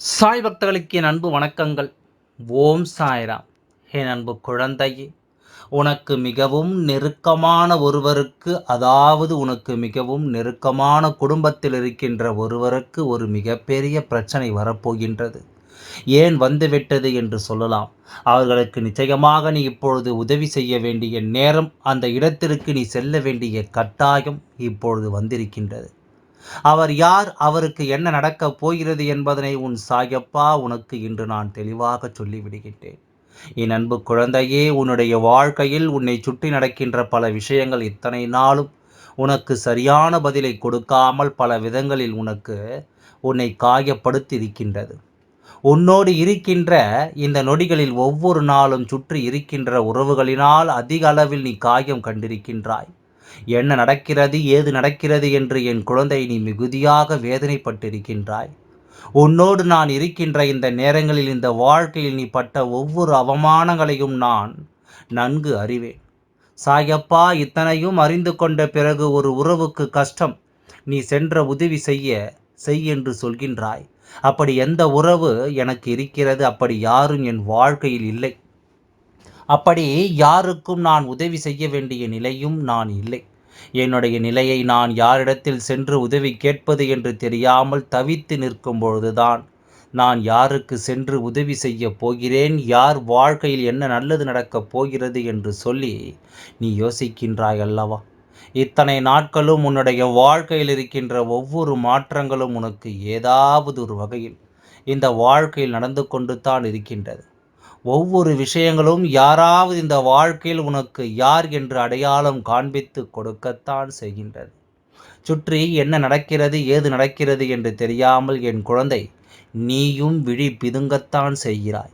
சாய் பக்தர்களுக்கு என் அன்பு வணக்கங்கள். ஓம் சாய்ராம். என் அன்பு குழந்தையே உனக்கு மிகவும் நெருக்கமான ஒருவருக்கு அதாவது உனக்கு மிகவும் நெருக்கமான குடும்பத்தில் இருக்கின்ற ஒருவருக்கு ஒரு மிகப்பெரிய பிரச்சனை வரப்போகின்றது. ஏன் வந்துவிட்டது என்று சொல்லலாம். அவர்களுக்கு நிச்சயமாக நீ இப்பொழுது உதவி செய்ய வேண்டிய நேரம் அந்த இடத்திற்கு நீ செல்ல வேண்டிய கட்டாயம் இப்பொழுது வந்திருக்கின்றது. அவர் யார் அவருக்கு என்ன நடக்கப் போகிறது என்பதனை உன் சாயப்பா உனக்கு இன்று நான் தெளிவாக சொல்லிவிடுகின்றேன். என் அன்பு குழந்தையே உன்னுடைய வாழ்க்கையில் உன்னை சுற்றி நடக்கின்ற பல விஷயங்கள் இத்தனை நாளும் உனக்கு சரியான பதிலை கொடுக்காமல் பல விதங்களில் உனக்கு உன்னை காயப்படுத்தி இருக்கின்றது உன்னோடு இருக்கின்ற இந்த நொடிகளில் ஒவ்வொரு நாளும் சுற்றி இருக்கின்ற உறவுகளினால் அதிக அளவில் நீ காயம் கண்டிருக்கின்றாய். என்ன நடக்கிறது ஏது நடக்கிறது என்று என் குழந்தை நீ மிகுதியாக வேதனைப்பட்டிருக்கின்றாய். உன்னோடு நான் இருக்கின்ற இந்த நேரங்களில் இந்த வாழ்க்கையில் நீ பட்ட ஒவ்வொரு அவமானங்களையும் நான் நன்கு அறிவேன். சாயப்பா இத்தனையும் அறிந்து கொண்ட பிறகு ஒரு உறவுக்கு கஷ்டம். நீ சென்ற உதவி செய்ய செய் என்று சொல்கின்றாய். அப்படி எந்த உறவு எனக்கு இருக்கிறது அப்படி யாரும் என் வாழ்க்கையில் இல்லை. அப்படி யாருக்கும் நான் உதவி செய்ய வேண்டிய நிலையும் நான் இல்லை. என்னுடைய நிலையை நான் யாரிடத்தில் சென்று உதவி கேட்பது என்று தெரியாமல் தவித்து நிற்கும் பொழுதுதான் நான் யாருக்கு சென்று உதவி செய்ய போகிறேன் யார் வாழ்க்கையில் என்ன நல்லது நடக்கப் போகிறது என்று சொல்லி நீ யோசிக்கின்றாய் அல்லவா? இத்தனை நாட்களும் உன்னுடைய வாழ்க்கையில் இருக்கின்ற ஒவ்வொரு மாற்றங்களும் உனக்கு ஏதாவது ஒரு வகையில் இந்த வாழ்க்கையில் நடந்து கொண்டு தான் இருக்கின்றது. ஒவ்வொரு விஷயங்களும் யாராவது இந்த வாழ்க்கையில் உனக்கு யார் என்று அடையாளம் காண்பித்து கொடுக்கத்தான் செய்கின்றது. சுற்றி என்ன நடக்கிறது ஏது நடக்கிறது என்று தெரியாமல் என் குழந்தை நீயும் விழி பிதுங்கத்தான் செய்கிறாய்.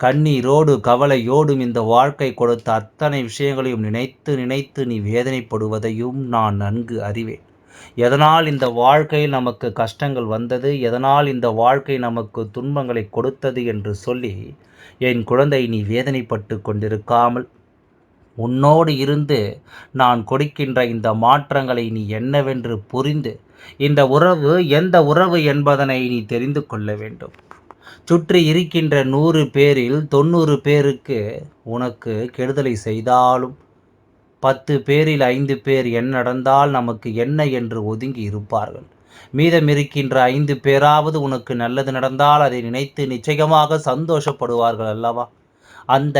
கண்ணீரோடு கவலையோடும் இந்த வாழ்க்கை கொடுத்த அத்தனை விஷயங்களையும் நினைத்து நினைத்து நீ வேதனைப்படுவதையும் நான் நன்கு அறிவேன். எதனால் இந்த வாழ்க்கையில் நமக்கு கஷ்டங்கள் வந்தது எதனால் இந்த வாழ்க்கை நமக்கு துன்பங்களை கொடுத்தது என்று சொல்லி என் குழந்தை நீ வேதனைப்பட்டு கொண்டிருக்காமல் உன்னோடு இருந்து நான் கொடுக்கின்ற இந்த மாற்றங்களை நீ என்னவென்று புரிந்து இந்த உறவு எந்த உறவு என்பதனை நீ தெரிந்து கொள்ள வேண்டும். சுற்றி இருக்கின்ற நூறு பேரில் தொண்ணூறு பேருக்கு உனக்கு கெடுதலை செய்தாலும் பத்து பேரில் ஐந்து பேர் என்ன நடந்தால் நமக்கு என்ன என்று ஒதுங்கி இருப்பார்கள். மீதம் இருக்கின்ற ஐந்து பேராவது உனக்கு நல்லது நடந்தால் அதை நினைத்து நிச்சயமாக சந்தோஷப்படுவார்கள் அல்லவா? அந்த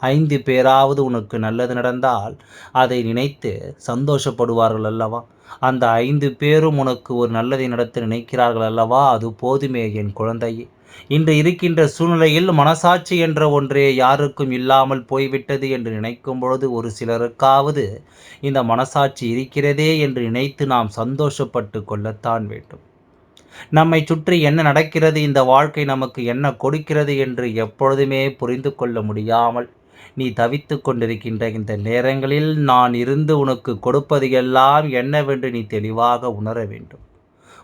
ஐந்து பேராவது உனக்கு நல்லது நடந்தால் அதை நினைத்து சந்தோஷப்படுவார்கள் அல்லவா? அந்த ஐந்து பேரும் உனக்கு ஒரு நல்லதை நடத்த நினைக்கிறார்கள் அல்லவா? அது போதுமே என் குழந்தையே. இன்று இருக்கின்ற சூழ்நிலையில் மனசாட்சி என்ற ஒன்றே யாருக்கும் இல்லாமல் போய்விட்டது என்று நினைக்கும் பொழுது ஒரு சிலருக்காவது இந்த மனசாட்சி இருக்கிறதே என்று நினைத்து நாம் சந்தோஷப்பட்டு கொள்ளத்தான் வேண்டும். நம்மை சுற்றி என்ன நடக்கிறது இந்த வாழ்க்கை நமக்கு என்ன கொடுக்கிறது என்று எப்பொழுதுமே புரிந்து கொள்ள முடியாமல் நீ தவித்து கொண்டிருக்கின்ற இந்த நேரங்களில் நான் இருந்து உனக்கு கொடுப்பது எல்லாம் என்னவென்று நீ தெளிவாக உணர வேண்டும்.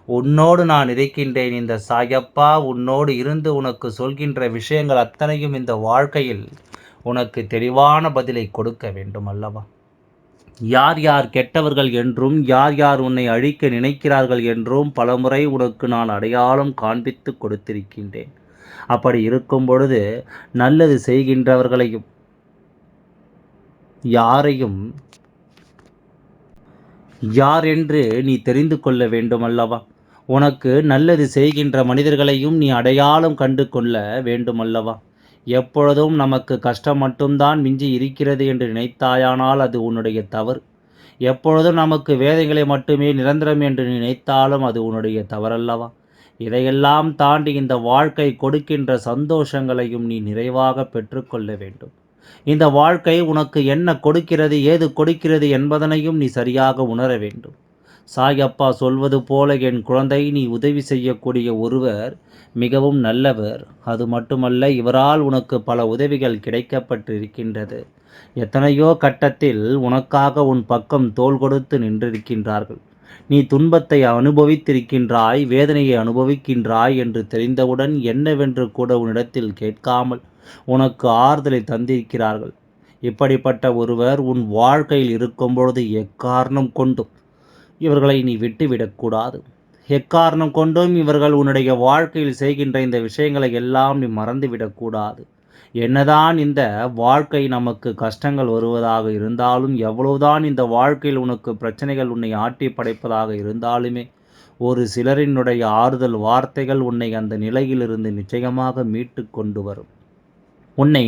உன்னோடு நான் இருக்கின்றேன் இந்த சாயப்பா உன்னோடு இருந்து உனக்கு சொல்கின்ற விஷயங்கள் அத்தனையும் இந்த வாழ்க்கையில் உனக்கு தெளிவான பதிலை கொடுக்க வேண்டும் அல்லவா? யார் யார் கெட்டவர்கள் என்றும் யார் யார் உன்னை அழிக்க நினைக்கிறார்கள் என்றும் பலமுறை உனக்கு நான் அடையாளம் காண்பித்து கொடுத்திருக்கின்றேன். அப்படி இருக்கும் பொழுது நல்லது செய்கின்றவர்களையும் யாரையும் யார் என்று நீ தெரிந்து கொள்ள வேண்டும் அல்லவா? உனக்கு நல்லது செய்கின்ற மனிதர்களையும் நீ அடையாளம் கண்டு கொள்ள வேண்டுமல்லவா? எப்பொழுதும் நமக்கு கஷ்டம் மட்டும்தான் மிஞ்சி இருக்கிறது என்று நினைத்தாயானால் அது உன்னுடைய தவறு. எப்பொழுதும் நமக்கு வேதைகளை மட்டுமே நிரந்தரம் என்று நினைத்தாலும் அது உன்னுடைய தவறல்லவா? இதையெல்லாம் தாண்டி இந்த வாழ்க்கை கொடுக்கின்ற சந்தோஷங்களையும் நீ நிறைவாக பெற்றுக்கொள்ள வேண்டும். இந்த வாழ்க்கை உனக்கு என்ன கொடுக்கிறது ஏது கொடுக்கிறது என்பதனையும் நீ சரியாக உணர வேண்டும். சாயப்பா சொல்வது போல என் குழந்தை நீ உதவி செய்யக்கூடிய ஒருவர் மிகவும் நல்லவர். அது மட்டுமல்ல இவரால் உனக்கு பல உதவிகள் கிடைக்கப்பட்டிருக்கின்றது. எத்தனையோ கட்டத்தில் உனக்காக உன் பக்கம் தோல் கொடுத்து நின்றிருக்கின்றார்கள். நீ துன்பத்தை அனுபவித்திருக்கின்றாய் வேதனையை அனுபவிக்கின்றாய் என்று தெரிந்தவுடன் என்னவென்று கூட உன்னிடத்தில் கேட்காமல் உனக்கு ஆறுதலை தந்திருக்கிறார்கள். இப்படிப்பட்ட ஒருவர் உன் வாழ்க்கையில் இருக்கும் பொழுது எக்காரணம் கொண்டும் இவர்களை நீ விட்டுவிடக்கூடாது எக்காரணம் கொண்டும் இவர்கள் உன்னுடைய வாழ்க்கையில் செய்கின்ற இந்த விஷயங்களை எல்லாம் நீ மறந்துவிடக்கூடாது என்னதான் இந்த வாழ்க்கை நமக்கு கஷ்டங்கள் வருவதாக இருந்தாலும் எவ்வளவுதான் இந்த வாழ்க்கையில் உனக்கு பிரச்சனைகள் உன்னை ஆட்டி படைப்பதாக இருந்தாலுமே ஒரு சிலரினுடைய ஆறுதல் வார்த்தைகள் உன்னை அந்த நிலையிலிருந்து நிச்சயமாக மீட்டு கொண்டு வரும். உன்னை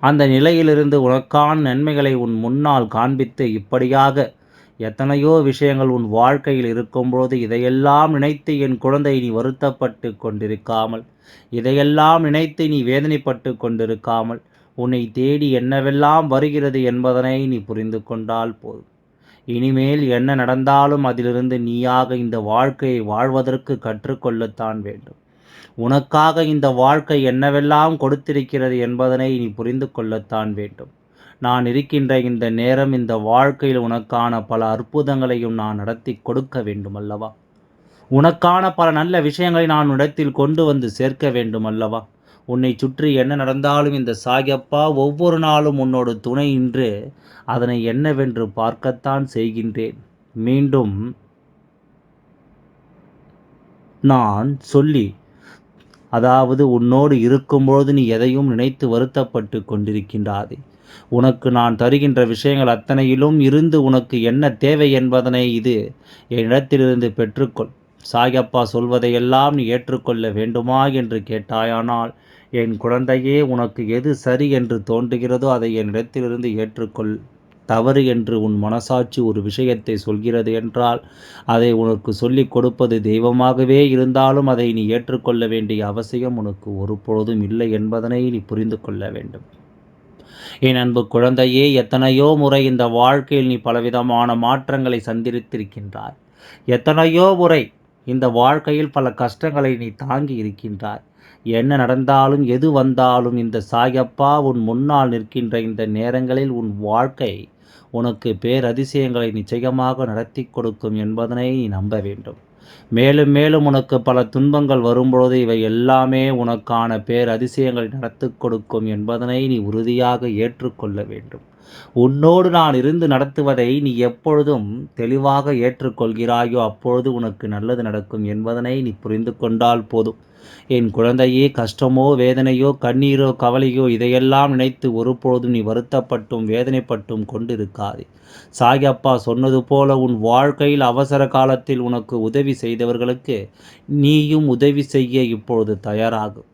அந்த நிலையிலிருந்து உனக்கான நன்மைகளை உன் முன்னால் காண்பித்து இப்படியாக எத்தனையோ விஷயங்கள் உன் வாழ்க்கையில் இருக்கும்போது இதையெல்லாம் நினைத்து என் குழந்தை நீ வருத்தப்பட்டு கொண்டிருக்காமல் இதையெல்லாம் நினைத்து நீ வேதனைப்பட்டு கொண்டிருக்காமல் உன்னை தேடி என்னவெல்லாம் வருகிறது என்பதனை நீ புரிந்து கொண்டால் போதும். இனிமேல் என்ன நடந்தாலும் அதிலிருந்து நீயாக இந்த வாழ்க்கையை வாழ்வதற்கு கற்றுக்கொள்ளத்தான் வேண்டும். உனக்காக இந்த வாழ்க்கை என்னவெல்லாம் கொடுத்திருக்கிறது என்பதனை நீ புரிந்து கொள்ளத்தான் வேண்டும். நான் இருக்கின்ற இந்த நேரம் இந்த வாழ்க்கையில் உனக்கான பல அற்புதங்களையும் நான் நடத்தி கொடுக்க வேண்டும் அல்லவா உனக்கான பல நல்ல விஷயங்களை நான் இடத்தில் கொண்டு வந்து சேர்க்க வேண்டும் அல்லவா உன்னை சுற்றி என்ன நடந்தாலும் இந்த சாயப்பா ஒவ்வொரு நாளும் உன்னோடு துணை இன்று அதனை என்னவென்று பார்க்கத்தான் செய்கின்றேன். மீண்டும் நான் சொல்லி அதாவது உன்னோடு இருக்கும்பொழுது நீ எதையும் நினைத்து வருத்தப்பட்டு கொண்டிருக்கின்றாதே. உனக்கு நான் தருகின்ற விஷயங்கள் அத்தனையிலும் இருந்து உனக்கு என்ன தேவை என்பதனை இது என்னிடத்திலிருந்து பெற்றுக்கொள். சாயப்பா சொல்வதையெல்லாம் நீ ஏற்றுக்கொள்ள வேண்டுமா? என்று கேட்டாயானால் என் குழந்தையே உனக்கு எது சரி என்று தோன்றுகிறதோ அதை என்னிடத்திலிருந்து ஏற்றுக்கொள். தவறு என்று உன் மனசாட்சி ஒரு விஷயத்தை சொல்கிறது என்றால் அதை உனக்கு சொல்லிக் கொடுப்பது தெய்வமாகவே இருந்தாலும் அதை நீ ஏற்றுக்கொள்ள வேண்டிய அவசியம் உனக்கு ஒருபொழுதும் இல்லை என்பதனை நீ புரிந்து கொள்ள வேண்டும். என் அன்பு குழந்தையே எத்தனையோ முறை இந்த வாழ்க்கையில் நீ பலவிதமான மாற்றங்களை சந்தித்திருக்கின்றாய். எத்தனையோ முறை இந்த வாழ்க்கையில் பல கஷ்டங்களை நீ தாங்கி இருக்கின்றாய். என்ன நடந்தாலும் எது வந்தாலும் இந்த சாயப்பா உன் முன்னால் நிற்கின்ற இந்த நேரங்களில் உன் வாழ்க்கை உனக்கு பேரதிசயங்களை நிச்சயமாக நடத்தி கொடுக்கும் என்பதனை நீ நம்ப வேண்டும். மேலும் மேலும் உனக்கு பல துன்பங்கள் வரும்பொழுது இவை எல்லாமே உனக்கான பேர் அதிசயங்களை நடத்து கொடுக்கும் என்பதனை நீ உறுதியாக ஏற்றுக்கொள்ள வேண்டும். உன்னோடு நான் இருந்து நடத்துவதை நீ எப்பொழுதும் தெளிவாக ஏற்றுக்கொள்கிறாயோ அப்பொழுது உனக்கு நல்லது நடக்கும் என்பதனை நீ புரிந்து கொண்டால் போதும். என் குழந்தையே கஷ்டமோ வேதனையோ கண்ணீரோ கவலையோ இதையெல்லாம் நினைத்து ஒருபொழுதும் நீ வருத்தப்பட்டும் வேதனைப்பட்டும் கொண்டிருக்காதே. சாயப்பா சொன்னது போல உன் வாழ்க்கையில் அவசர காலத்தில் உனக்கு உதவி செய்தவர்களுக்கு நீயும் உதவி செய்ய இப்பொழுது தயாராகும்.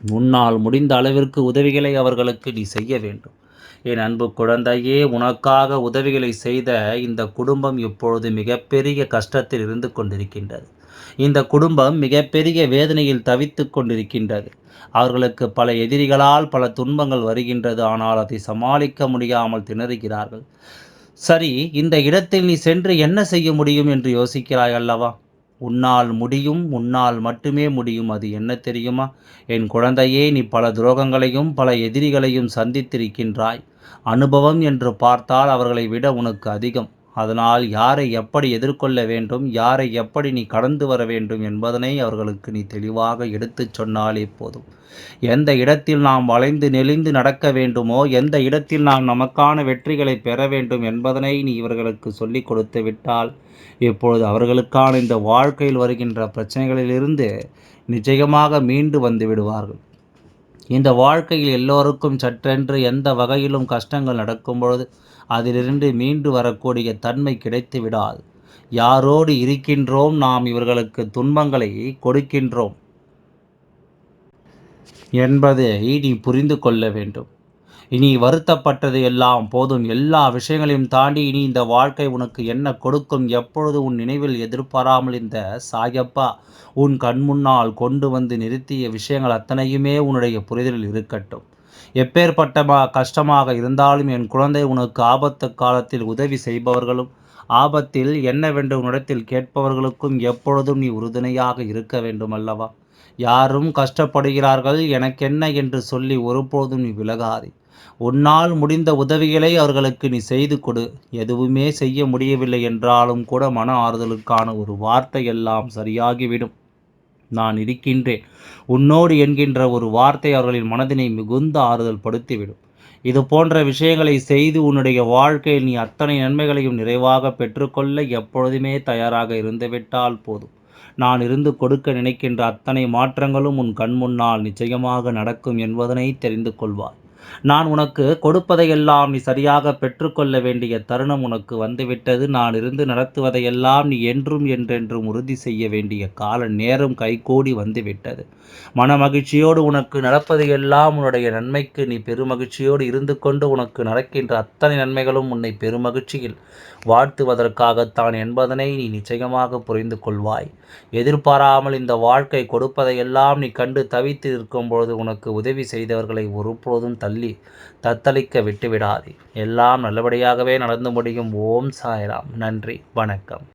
உன்னால் முடிந்த அளவிற்கு உதவிகளை அவர்களுக்கு நீ செய்ய வேண்டும். என் அன்பு குழந்தையே உனக்காக உதவிகளை செய்த இந்த குடும்பம் இப்பொழுது மிகப்பெரிய கஷ்டத்தில் இருந்து கொண்டிருக்கின்றது. இந்த குடும்பம் மிகப்பெரிய வேதனையில் தவித்து கொண்டிருக்கின்றது. அவர்களுக்கு பல எதிரிகளால் பல துன்பங்கள் வருகின்றது. ஆனால் அதை சமாளிக்க முடியாமல் திணறுகிறார்கள். சரி இந்த இடத்தில் நீ சென்று என்ன செய்ய முடியும் என்று யோசிக்கிறாய் அல்லவா? உன்னால் முடியும் உன்னால் மட்டுமே முடியும். அது என்ன தெரியுமா? என் குழந்தையே நீ பல துரோகங்களையும் பல எதிரிகளையும் சந்தித்திருக்கின்றாய். அனுபவம் என்று பார்த்தால் அவர்களை விட உனக்கு அதிகம். அதனால் யாரை எப்படி எதிர்கொள்ள வேண்டும் யாரை எப்படி நீ கடந்து வர வேண்டும் என்பதனை அவர்களுக்கு நீ தெளிவாக எடுத்துச் சொன்னாலே போதும். எந்த இடத்தில் நாம் வளைந்து நெளிந்து நடக்க வேண்டுமோ எந்த இடத்தில் நாம் நமக்கான வெற்றிகளை பெற வேண்டும் என்பதனை நீ இவர்களுக்கு சொல்லிக் கொடுத்து விட்டால் இப்பொழுது அவர்களுக்கான இந்த வாழ்க்கையில் வருகின்ற பிரச்சனைகளிலிருந்து நிச்சயமாக மீண்டு வந்து விடுவார்கள். இந்த வாழ்க்கையில் எல்லோருக்கும் சற்றென்று எந்த வகையிலும் கஷ்டங்கள் நடக்கும் பொழுது அதிலிருந்து மீண்டு வரக்கூடிய தன்மை கிடைத்து விடாது யாரோடு இருக்கின்றோம்? நாம் இவர்களுக்கு துன்பங்களை கொடுக்கின்றோம். என்பதை நீ புரிந்து கொள்ள வேண்டும். இனி வருத்தப்பட்டது எல்லாம் போதும். எல்லா விஷயங்களையும் தாண்டி இனி இந்த வாழ்க்கை உனக்கு என்ன கொடுக்கும்? எப்பொழுது உன் நினைவில் எதிர்பாராமல் இந்த சாயப்பா உன் கண் முன்னால் கொண்டு வந்து நிறுத்திய விஷயங்கள் அத்தனையுமே உன்னுடைய புரிதலில் இருக்கட்டும். எப்பேற்பட்ட கஷ்டமாக இருந்தாலும் என் குழந்தை உனக்கு ஆபத்து காலத்தில் உதவி செய்பவர்களும் ஆபத்தில் என்னவென்று உன்னிடத்தில் கேட்பவர்களுக்கும் எப்பொழுதும் நீ உறுதுணையாக இருக்க வேண்டும் அல்லவா யாரும் கஷ்டப்படுகிறார்கள் எனக்கென்ன என்று சொல்லி ஒருபோதும் நீ விலகாதே. உன்னால் முடிந்த உதவிகளை அவர்களுக்கு நீ செய்து கொடு. எதுவுமே செய்ய முடியவில்லை என்றாலும் கூட மன ஆறுதலுக்கான ஒரு வார்த்தை எல்லாம் சரியாகிவிடும். நான் இருக்கின்றேன். உன்னோடு என்கின்ற ஒரு வார்த்தை அவர்களின் மனதினை மிகுந்த ஆறுதல் படுத்திவிடும். இது போன்ற விஷயங்களை செய்து உன்னுடைய வாழ்க்கையில் நீ அத்தனை நன்மைகளையும் நிறைவாக பெற்றுக்கொள்ள எப்பொழுதுமே தயாராக இருந்துவிட்டால் போதும். நான் இருந்து கொடுக்க நினைக்கின்ற அத்தனை மாற்றங்களும் உன் கண் முன்னால் நிச்சயமாக நடக்கும் என்பதனை தெரிந்து கொள்வாய். நான் உனக்கு கொடுப்பதையெல்லாம் நீ சரியாக பெற்றுக்கொள்ள வேண்டிய தருணம் உனக்கு வந்துவிட்டது. நான் இருந்து நடத்துவதையெல்லாம் நீ என்றும் என்றென்றும் உறுதி செய்ய வேண்டிய கால நேரம் கைகூடி வந்துவிட்டது. மன மகிழ்ச்சியோடு உனக்கு நடப்பதையெல்லாம் உன்னுடைய நன்மைக்கு நீ பெருமகிழ்ச்சியோடு இருந்து கொண்டு உனக்கு நடக்கின்ற அத்தனை நன்மைகளும் உன்னை பெருமகிழ்ச்சியில் வாழ்த்துவதற்காகத்தான் என்பதனை நீ நிச்சயமாக புரிந்து கொள்வாய். எதிர்பாராமல் இந்த வாழ்க்கை கொடுப்பதையெல்லாம் நீ கண்டு தவித்து இருக்கும்பொழுது உனக்கு உதவி செய்தவர்களை ஒருபோதும் தள்ளி தத்தளிக்க விட்டுவிடாதே. எல்லாம் நல்லபடியாகவே நடந்து முடியும். ஓம் சாய்ராம். நன்றி. வணக்கம்.